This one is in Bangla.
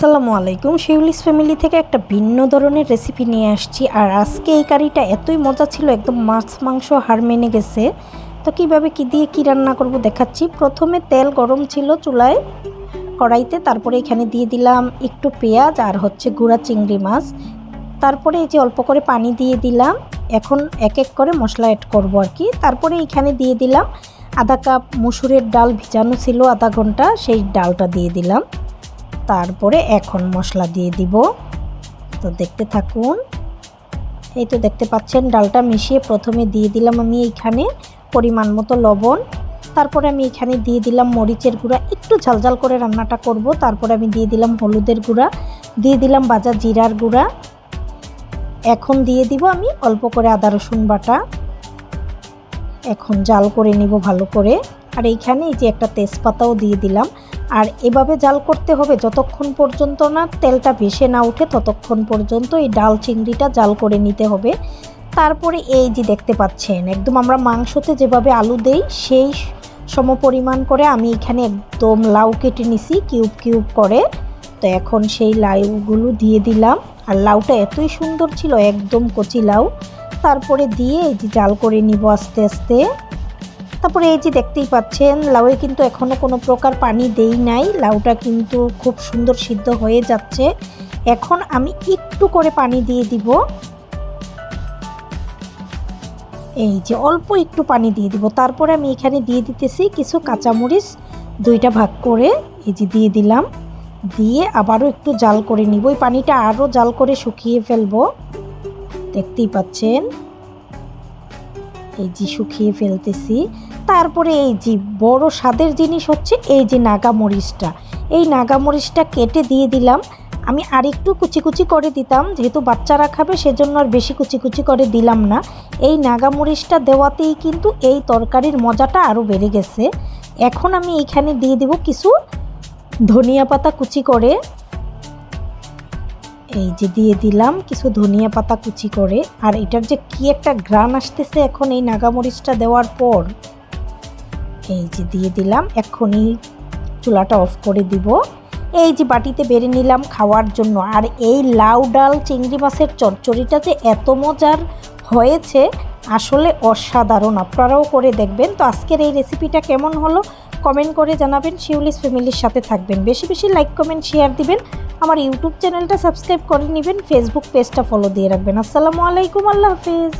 আসসালামু আলাইকুম। শিউলিস ফ্যামিলি থেকে একটা ভিন্ন ধরনের রেসিপি নিয়ে আসছি। আর আজকে এই কারিটা এতই মজা ছিল, একদম মাছ, মাংস হার মেনে গেছে। তো কীভাবে কি দিয়ে কি রান্না করব দেখাচ্ছি। প্রথমে তেল গরম ছিল চুলায় কড়াইতে, তারপরে এখানে দিয়ে দিলাম একটু পেঁয়াজ আর হচ্ছে গুঁড়া চিংড়ি মাছ। তারপরে এই যে অল্প করে পানি দিয়ে দিলাম। এখন এক এক করে মশলা অ্যাড করব আর কি। তারপরে এখানে দিয়ে দিলাম আধা কাপ মুসুরের ডাল ভিজানো ছিল, আধা ঘণ্টা সেই ডালটা দিয়ে দিলাম। তারপরে এখন মশলা দিয়ে দিব। তো দেখতে থাকুন। এই তো দেখতে পাচ্ছেন, ডালটা মিশিয়ে প্রথমে দিয়ে দিলাম আমি এইখানে পরিমাণ মতো লবণ। তারপরে আমি এখানে দিয়ে দিলাম মরিচের গুঁড়া। একটু ঝালঝাল করে রান্নাটা করব। তারপরে আমি দিয়ে দিলাম হলুদের গুঁড়া। দিয়ে দিলাম বাজা জিরার গুঁড়া। এখন দিয়ে দিব আমি অল্প করে আদা রসুন বাটা। এখন জাল করে নিব ভালো করে। আর এইখানে এই যে একটা তেজপাতাও দিয়ে দিলাম। আর এভাবে জাল করতে হবে যতক্ষণ পর্যন্ত না তেলটা ভেসে না উঠে ততক্ষণ পর্যন্ত এই ডাল চিংড়িটা জাল করে নিতে হবে। তারপরে এই যে দেখতে পাচ্ছেন, একদম আমরা মাংসতে যেভাবে আলু দেই সেই সম পরিমাণ করে আমি এখানে একদম লাউ কেটে নিছি, কিউব কিউব করে। তো এখন সেই লাউগুলো দিয়ে দিলাম। আর লাউটা এতই সুন্দর ছিল, একদম কচি লাউ। তারপরে দিয়ে এই যে জাল করে নিব আস্তে আস্তে। তারপরে এই যে দেখতেই পাচ্ছেন, লাউয়ে কিন্তু এখনও কোনো প্রকার পানি দেই নাই। লাউটা কিন্তু খুব সুন্দর সিদ্ধ হয়ে যাচ্ছে। এখন আমি একটু করে পানি দিয়ে দিব। এই যে অল্প একটু পানি দিয়ে দিব। তারপরে আমি এখানে দিয়ে দিতেছি কিছু কাঁচামরিচ, দুইটা ভাগ করে এই যে দিয়ে দিলাম। দিয়ে আবারও একটু জাল করে নিব। ওই পানিটা আরও জাল করে শুকিয়ে ফেলব। দেখতেই পাচ্ছেন? এই যে শুকিয়ে ফেলতেছি। তারপরে এই যে বড় স্বাদের জিনিস হচ্ছে এই যে নাগা মরিচটা এই নাগা মরিচটা কেটে দিয়ে দিলাম। আমি আর একটু কুচি কুচি করে দিতাম, যেহেতু বাচ্চারা খাবে সেজন্য আর বেশি কুচি কুচি করে দিলাম না। এই নাগা মরিচটা দেওয়াতেই কিন্তু এই তরকারির মজাটা আরও বেড়ে গেছে। এখন আমি এইখানে দিয়ে দেব কিছু ধনিয়া পাতা কুচি করে। এই যে দিয়ে দিলাম কিছু ধনিয়া পাতা কুচি করে। আর এটার যে কি একটা গ্রান আসতেছে এখন এই নাগামরিচটা দেওয়ার পর, এই যে দিয়ে দিলাম এখনই চুলাটা অফ করে দিব। এই যে বাটিতে বেড়ে নিলাম খাওয়ার জন্য। আর এই লাউ ডাল, চিংড়ি মাছের চচ্চড়িটা যে এত মজার হয়েছে, আসলে অসাধারণ। আপনারাও করে দেখবেন। তো আজকের এই রেসিপিটা কেমন হলো? কমেন্ট করে জানাবেন। শিউলিস ফ্যামিলির সাথে থাকবেন। বেশি বেশি লাইক, কমেন্ট শেয়ার দিবেন। আমার ইউটিউব চ্যানেলটা সাবস্ক্রাইব করে নেবেন ফেসবুক পেজটা ফলো দিয়ে রাখবেন। আসসালামু আলাইকুম, আল্লাহ হাফিজ।